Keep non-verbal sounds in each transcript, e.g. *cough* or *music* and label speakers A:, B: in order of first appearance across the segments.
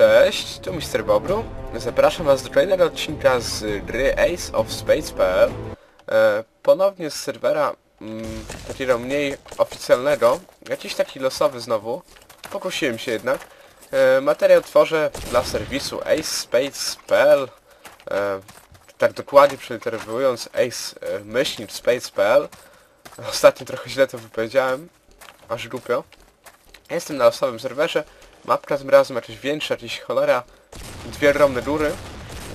A: Cześć, tu Mr. Bobru. Zapraszam was do kolejnego odcinka z gry Ace of Spades.pl e, Ponownie z serwera mm, takiego mniej oficjalnego, jakiś taki losowy znowu. Pokusiłem się jednak. E, materiał tworzę dla serwisu acespades.pl e, Tak dokładnie przeliterowując ace e, Ostatnio trochę źle to wypowiedziałem, aż głupio. Jestem na losowym serwerze. Mapka tym razem jakaś większa, jakieś cholera. Dwie ogromne góry.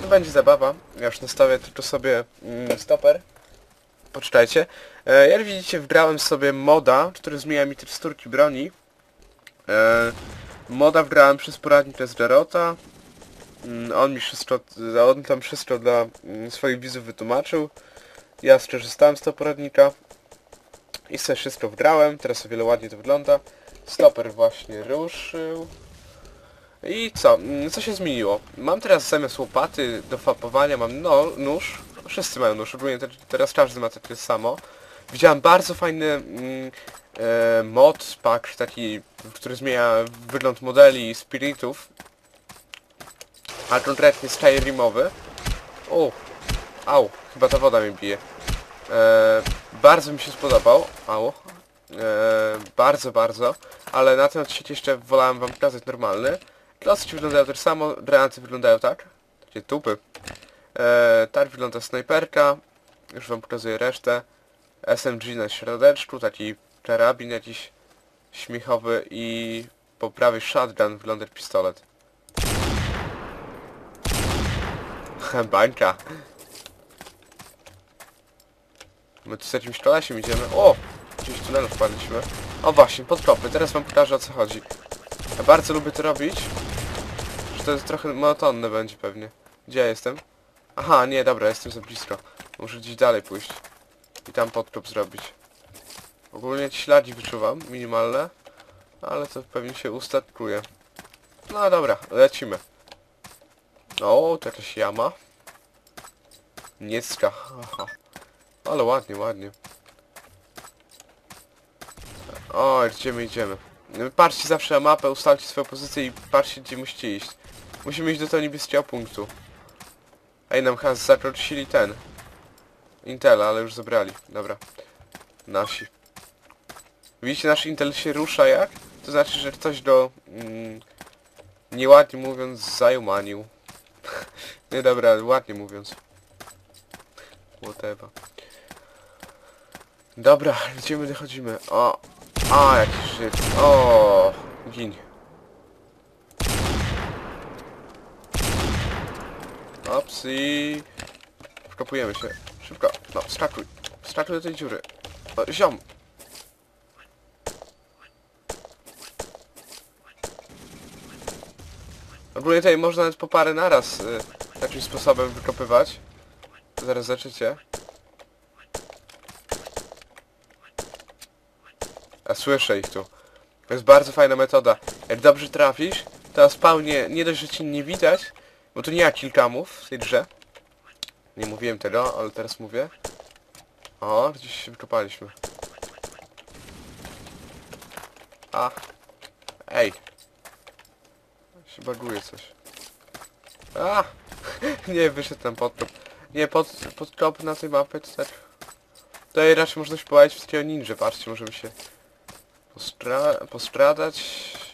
A: No będzie zabawa. Ja już nastawię tylko sobie mm, stoper. Poczytajcie. E, jak widzicie wgrałem sobie moda, który zmienia mi teksturki broni. E, moda wgrałem przez poradnik z Jarota. Mm, on mi wszystko, on tam wszystko dla mm, swoich widzów wytłumaczył. Ja skorzystałem z tego poradnika. I sobie wszystko wgrałem, teraz o wiele ładniej to wygląda. Stoper właśnie ruszył. I co? Mm, Co się zmieniło? Mam teraz zamiast łopaty do fapowania mam no, nóż. Wszyscy mają nóż, ogólnie te, teraz każdy ma takie samo. Widziałem bardzo fajny mm, e, mod pack, taki, który zmienia wygląd modeli i spiritów. A konkretnie Skyrimowy. O, au, chyba ta woda mi bije. E, bardzo mi się spodobał. Au. E, bardzo, bardzo. Ale na ten odcinek jeszcze wolałem wam pokazać normalny. Klocki wyglądają tak samo, granaty wyglądają tak. Takie tupy. E, tak wygląda snajperka. Już wam pokazuję resztę. SMG na środeczku, taki karabin jakiś śmiechowy i po prawej shotgun wygląda pistolet. *laughs* Bańka. My tu z jakimś kolesiem idziemy. O! Gdzieś w wpadliśmy. O właśnie, podkopy. Teraz wam pokażę o co chodzi. Ja bardzo lubię to robić. Że to jest trochę monotonne będzie pewnie. Gdzie ja jestem? Aha, nie, dobra, jestem za blisko. Muszę gdzieś dalej pójść. I tam podkop zrobić. Ogólnie śladzi wyczuwam, minimalne. Ale to pewnie się ustatkuje. No dobra, lecimy. O, to jakaś jama. Niecka. Ale ładnie, ładnie. O, idziemy, idziemy. Patrzcie zawsze na mapę, ustalcie swoją pozycję i patrzcie gdzie musicie iść. Musimy iść do tego niebieskiego punktu. Ej, nam chyba zakroczyli ten. Intela, ale już zabrali. Dobra. Nasi. Widzicie, nasz Intel się rusza jak? To znaczy, że ktoś go... Mm, nieładnie mówiąc, zajumanił. *laughs* Nie, dobra, ładnie mówiąc. Whatever. Dobra, gdzie my dochodzimy? O! A, jakiś Żyd. O, Gin. Ops i... Wkopujemy się. Szybko. No, skakuj. Skakuj do tej dziury. O, ziom. Ogólnie tutaj można nawet po parę naraz y, takim sposobem wykopywać. Zaraz zaczycie. Słyszę ich tu. To jest bardzo fajna metoda. Jak dobrze trafisz, to na spawnie nie dość, że ci nie widać, bo tu nie ma kilkamów w tej grze. Nie mówiłem tego, ale teraz mówię. O, gdzieś się wykopaliśmy. A. Ej. Się baguje coś. A! *laughs* nie, wyszedł ten podkop. Nie, pod, podkop na tej mapie to tak... Tutaj raczej można się połazić w ninja, patrzcie, możemy się postra postradać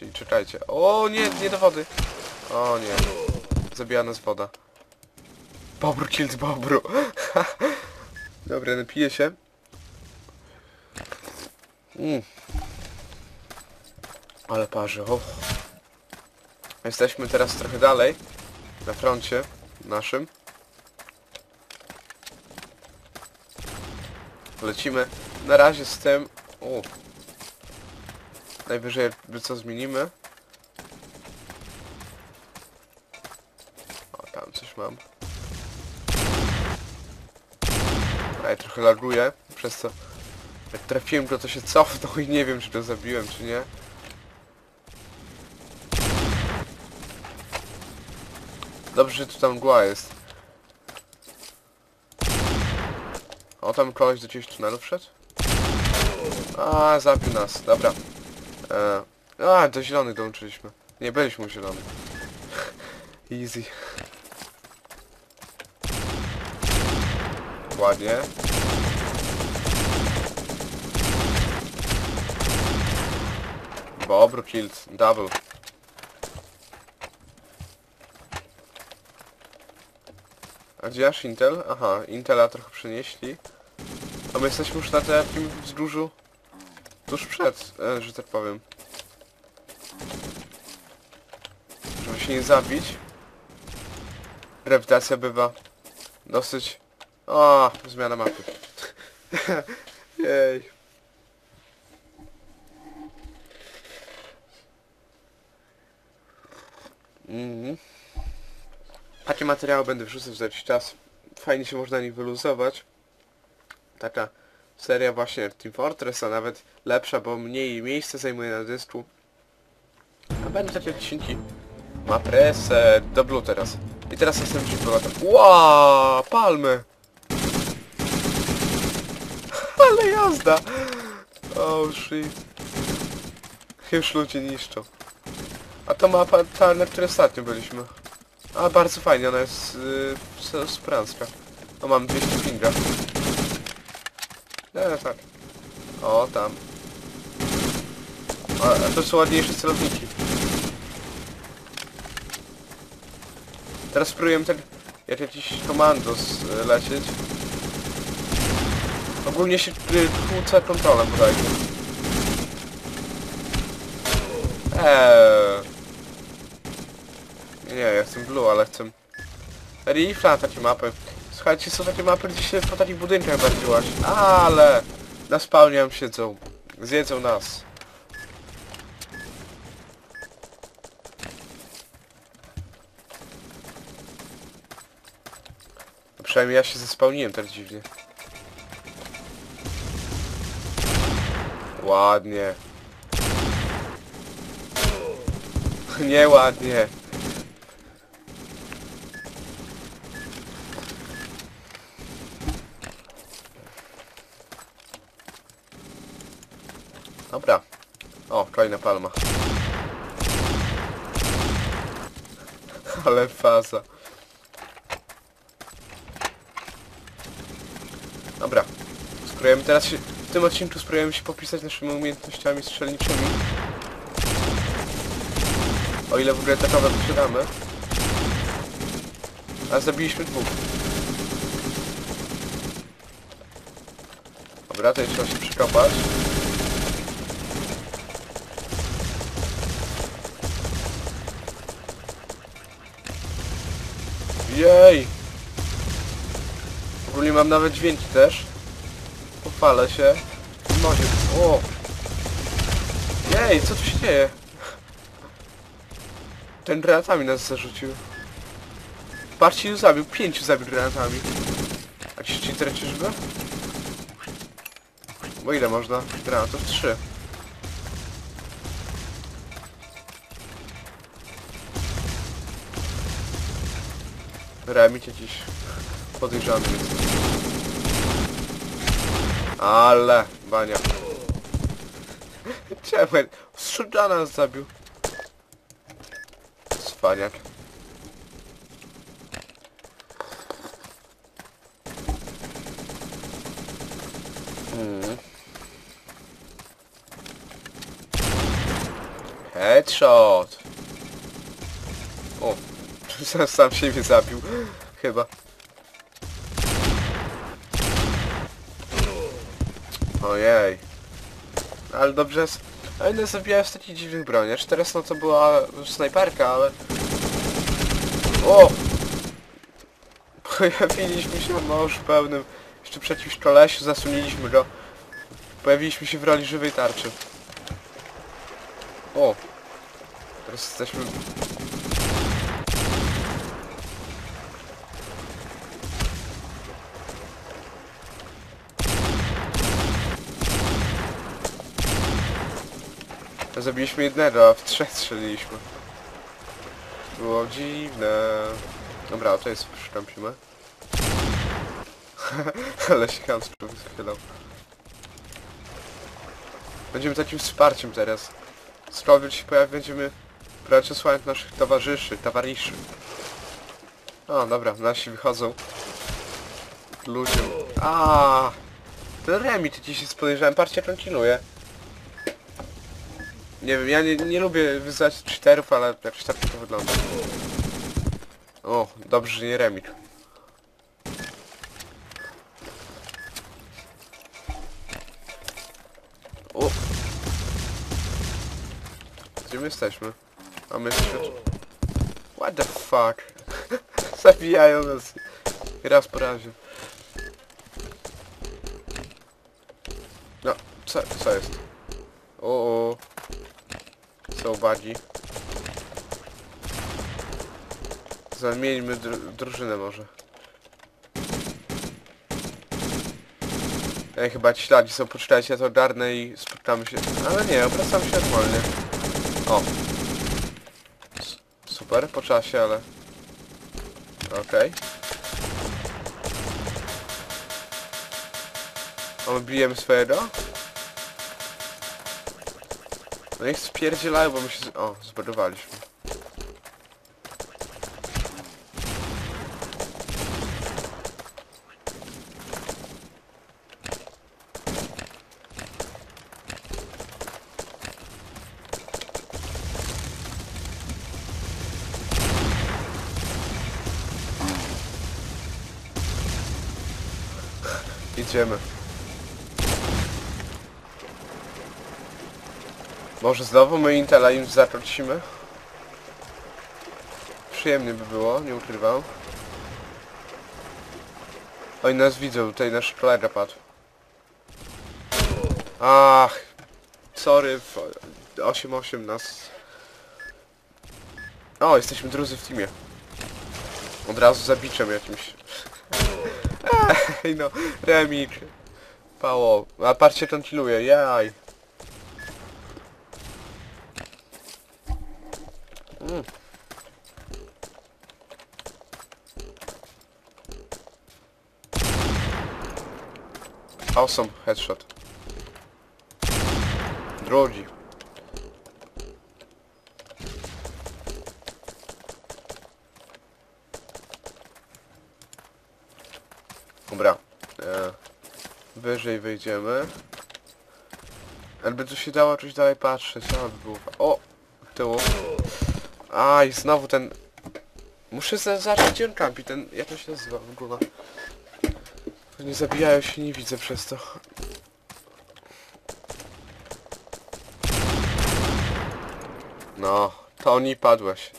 A: i czekajcie. O nie, nie do wody. O nie. Zabija nas woda. Bobru killed Bobru. *laughs* Dobra, napiję się. Mm. Ale parzy, o. Jesteśmy teraz trochę dalej. Na froncie naszym. Lecimy na razie z tym... Najwyżej jakby co zmienimy. O, tam coś mam. Ej, trochę laguje, przez co jak trafiłem go to się cofnął i nie wiem czy go zabiłem czy nie. Dobrze, że tu tam mgła jest. O, tam koleś do jakiegoś tunelu wszedł? A, zabił nas, dobra. E, a, do zielonych dołączyliśmy. Nie byliśmy u zielonych. *laughs* Easy. Ładnie. Dobro, killed. Double. A gdzie aż Intel? Aha, Intela trochę przenieśli. A my jesteśmy już na takim wzgórzu tuż przed, e, że tak powiem. Żeby się nie zabić. Grawitacja bywa dosyć... O, zmiana mapy. *laughs* Jej. Mhm. Takie materiały będę wrzucać za jakiś czas. Fajnie się można na nich wyluzować. Taka seria właśnie Team Fortress, a nawet lepsza, bo mniej miejsca zajmuje na dysku. A będą takie odcinki. Ma presę do blue teraz. I teraz jestem ci powrotem. Ła, palmy! *laughs* Ale jazda! Oh shit. Już ludzie niszczą. A to mapa ta, na której ostatnio byliśmy. A bardzo fajnie, ona jest yy, spranska. O, mam 200 pinga. Nie, tak. O, tam. A, a to są ładniejsze celowniki. Teraz spróbujemy tak jak jakiś komandos y, lecieć. Ogólnie się y, kłócę kontrolem bodajże. Eee. Nie, ja chcę blue, ale chcę... Rifla takie mapy. Słuchajcie, są takie mapy, gdzie się po takich budynkach bardziej. Ale... Na spawnie siedzą. Zjedzą nas. No przynajmniej ja się zespałniłem tak dziwnie. Ładnie. *laughs* Nieładnie. Dobra. O, kolejna palma. Ale faza. Dobra. Spróbujemy teraz się... W tym odcinku spróbujemy się popisać naszymi umiejętnościami strzelniczymi. O ile w ogóle takowe posiadamy. A zabiliśmy dwóch. Dobra, to trzeba się przekopać. Jej! Ogólnie mam nawet dźwięki też. Pochwalę się. Może. O! Jej, co tu się dzieje? Ten granatami nas zarzucił. Patrzcie, ilu zabił. Pięciu zabił granatami. Jakiś cheater czyżby? Bo ile można? Granatów? Trzy. Remit jakiś podejrzany. Ale, bania. Czemu? Strzudana nas zabił. Cwaniak. Mm. Headshot. Sam siebie zabił. Chyba. Ojej. Ale dobrze. Ale nie zabijałem z takich dziwnych broniasz. Teraz no to była snajperka, ale... O! Pojawiliśmy się na morzu pełnym. Jeszcze przeciw kolesiu, zasunęliśmy go. Pojawiliśmy się w roli żywej tarczy. O! Teraz jesteśmy... Zabiliśmy jednego, a w trzech strzeliliśmy. Było dziwne. Dobra, to jest przykrępimy. *laughs* Ale się Hans schylał. Będziemy takim wsparciem teraz. Skoro się pojawi, będziemy Procesłając naszych towarzyszy, towarzyszy. O, dobra, nasi wychodzą. Ludziom. A, Ten remit dzisiaj podejrzewałem, patrzcie, kontynuuje. Nie wiem, ja nie, nie lubię wyzywać cheaterów, ale jakoś tak to wygląda. O, dobrze, że nie remit. O! Gdzie my jesteśmy? A my jesteśmy... What the fuck? *laughs* Zabijają nas. Raz po razie. No, co, co jest? O, o. Badzi? Zamieńmy dru drużynę może. Ej, chyba ci śladzi są, poczytajcie, ja to ogarnę i spotkamy się. Ale nie, obracamy się normalnie. O. S super, po czasie, ale... Okej. Okay. bijemy swojego? No niech spierdzielają, bo my się... z- O, zbudowaliśmy. Idziemy. Może znowu my Intela im zatrocimy? Przyjemnie by było, nie ukrywam. Oni nas widzą, tutaj nasz kolega padł. Ach, sorry, w- 8-8 nas... O, jesteśmy drudzy w teamie. Od razu zabiczem jakimś. Ej no, remik. Pało. A patrzcie, kontynuuje, jaj. Awesome, headshot. Drugi. Dobra. E, wyżej wyjdziemy. Jakby tu się dało coś dalej patrzeć, co by było. O! w Tyłu. Aj, znowu ten... Muszę za zacząć gdzie on ten... Jak to się nazywa w ogóle? Nie zabijają się, nie widzę przez to. No, to nie padłeś.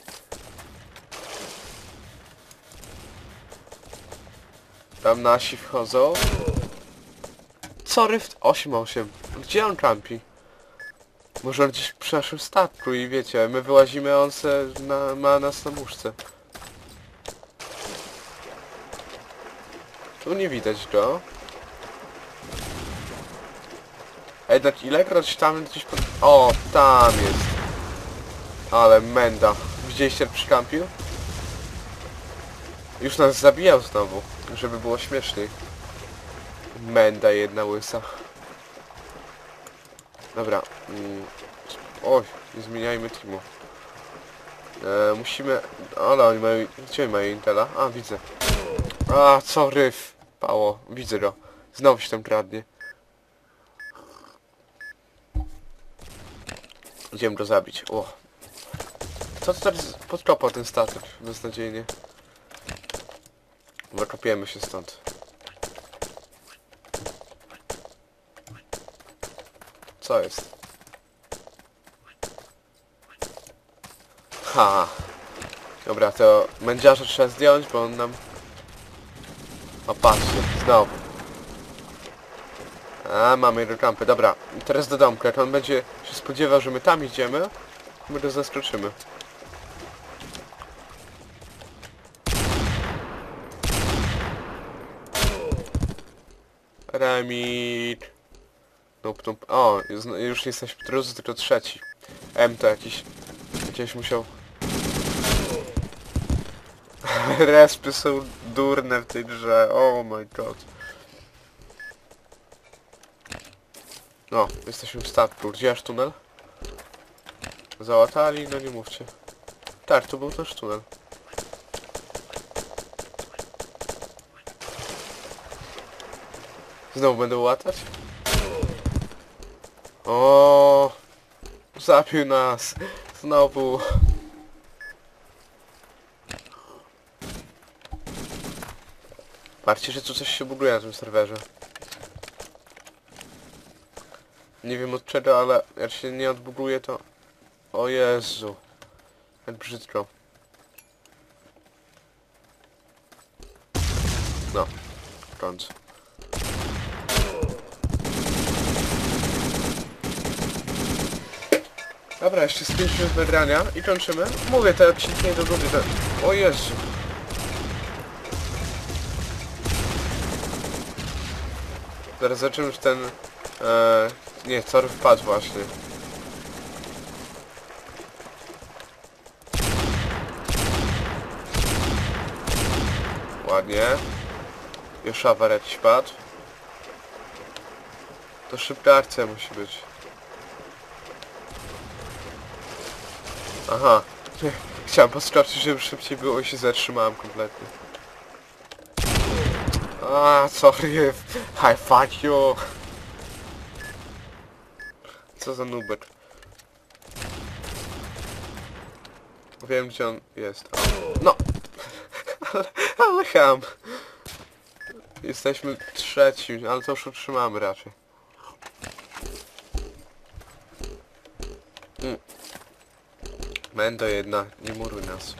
A: Tam nasi wchodzą. Co ryft? 8-8. Gdzie on kampi? Może on gdzieś przy naszym statku i wiecie, my wyłazimy, a on se na, ma nas na muszce. Tu nie widać go. Ej, tak ilekroć tam gdzieś pod... O, tam jest. Ale menda. Widzieliście jak przykampił? Już nas zabijał znowu, żeby było śmieszniej. Menda jedna łysa. Dobra. Mm. Oj, nie zmieniajmy teamu. E, musimy... Ale oni mają... Gdzie mają Intela? A, widzę. A, co ryf. Pało, widzę go. Znowu się tam kradnie. Idziemy go zabić. O. Co to teraz podkopał ten statek? Beznadziejnie. Wykopiemy się stąd. Co jest? Ha. Dobra, to mędziarza trzeba zdjąć, bo on nam... O, patrzcie, znowu. A, mamy jego kampy. Dobra, teraz do domku. Jak on będzie się spodziewał, że my tam idziemy, my go zaskoczymy. Remit. Nope, nope. O, już, już nie jesteśmy drudzy, tylko trzeci. M to jakiś... Gdzieś musiał... *laughs* Respy są durne w tej grze. Oh my god. No, jesteśmy w statku. Gdzie aż tunel? Załatali? No nie mówcie. Tak, to był też tunel. Znowu będę łatać? O, Zabił nas! Znowu! Patrzcie, że coś się buguje na tym serwerze. Nie wiem od czego, ale jak się nie odbuguje to... O Jezu. Jak brzydko. No. W Dobra, jeszcze z 5 minut nagrania i kończymy. Mówię, te odcinki nie do góry, te... O Jezu. Zaraz zobaczymy, czy ten... E, nie, tor wpadł właśnie. Ładnie. Już awar jakiś padł. To szybka akcja musi być. Aha. *laughs* Chciałem podskoczyć, żeby szybciej było i się zatrzymałem kompletnie. A, sorry. *laughs* I fuck you. Co za nubek. Wiem gdzie on jest. No! *laughs* ale, ale ham. Jesteśmy trzecim, ale to już utrzymamy raczej. Mendo jedna, nie muruj nas.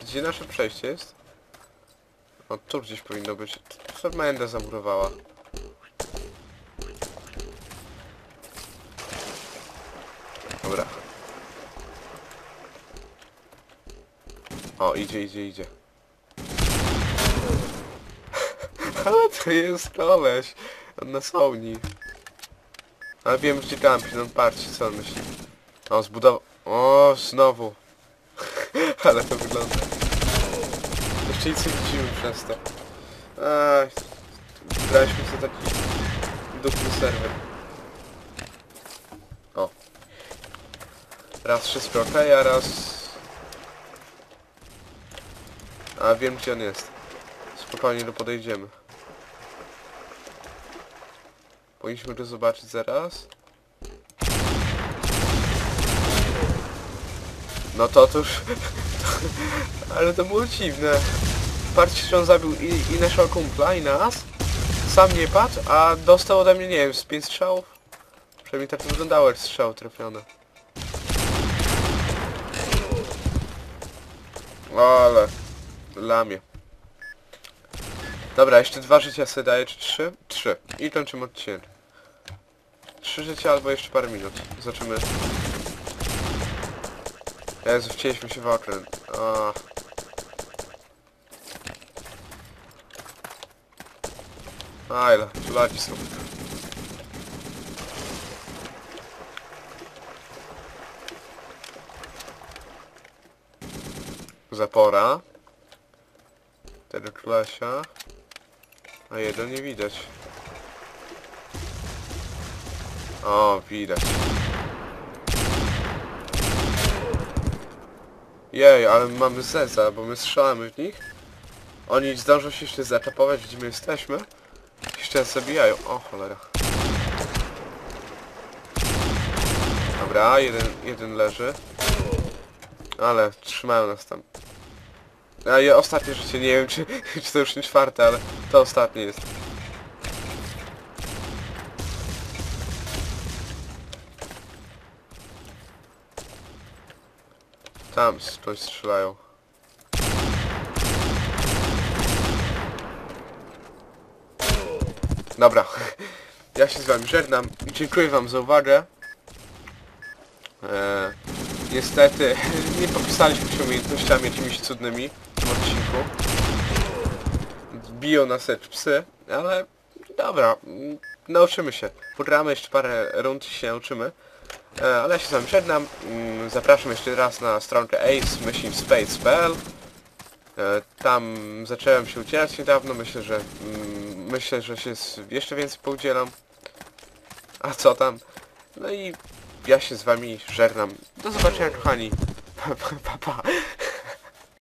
A: Gdzie, nasze przejście jest? O, tu gdzieś powinno być. Co Menda zamurowała? Dobra. O, idzie, idzie, idzie. *laughs* Ale to jest koleś. On na sauni. Ale wiem, gdzie kampi, no patrzcie co on myśli. O, zbudował... O, znowu. *laughs* Ale to wygląda. Jeszcze nic nie widzimy przez to. Ach, wybraliśmy sobie taki dupny serwer. O. Raz wszystko ok, a raz... A wiem gdzie on jest. Spokojnie go podejdziemy. Powinniśmy go zobaczyć zaraz. No to to już... *laughs* Ale to było dziwne. Patrzcie, że on zabił i, i naszego kumpla, i nas. Sam nie padł, a dostał ode mnie, nie wiem, z pięć strzałów. Przynajmniej tak to wyglądało, jak strzały trafione. Ale... Lamie. Dobra, jeszcze dwa życia sobie daję, czy trzy? Trzy. I kończymy odcinek. Trzy życia albo jeszcze parę minut. Zobaczymy. Jezu, wcięliśmy się w okręt. O. A ile, laki są. Zapora. Tego klesia. A jeden nie widać. O, widać. Jej, ale mamy zeza, bo my strzelamy w nich. Oni zdążą się jeszcze zaczapować, gdzie my jesteśmy. Jeszcze zabijają. O, cholera. Dobra, jeden, jeden leży. Ale trzymają nas tam. A i ostatnie życie, nie wiem czy, czy to już nie czwarte, ale to ostatnie jest. Tam skądś strzelają. Dobra. *laughs* Ja się z wami żegnam. Dziękuję wam za uwagę. Eee, niestety *laughs* nie popisaliśmy się umiejętnościami jakimiś cudnymi w tym odcinku. Biją nas jak psy, ale dobra. Nauczymy się. Pogramy jeszcze parę rund i się nauczymy. E, ale ja się z wami żegnam. Mm, Zapraszam jeszcze raz na stronkę ace-space.pl e, Tam zacząłem się udzielać niedawno. Myślę, że mm, myślę, że się jeszcze więcej poudzielam. A co tam? No i ja się z wami żegnam. Do zobaczenia kochani. Pa, pa, pa.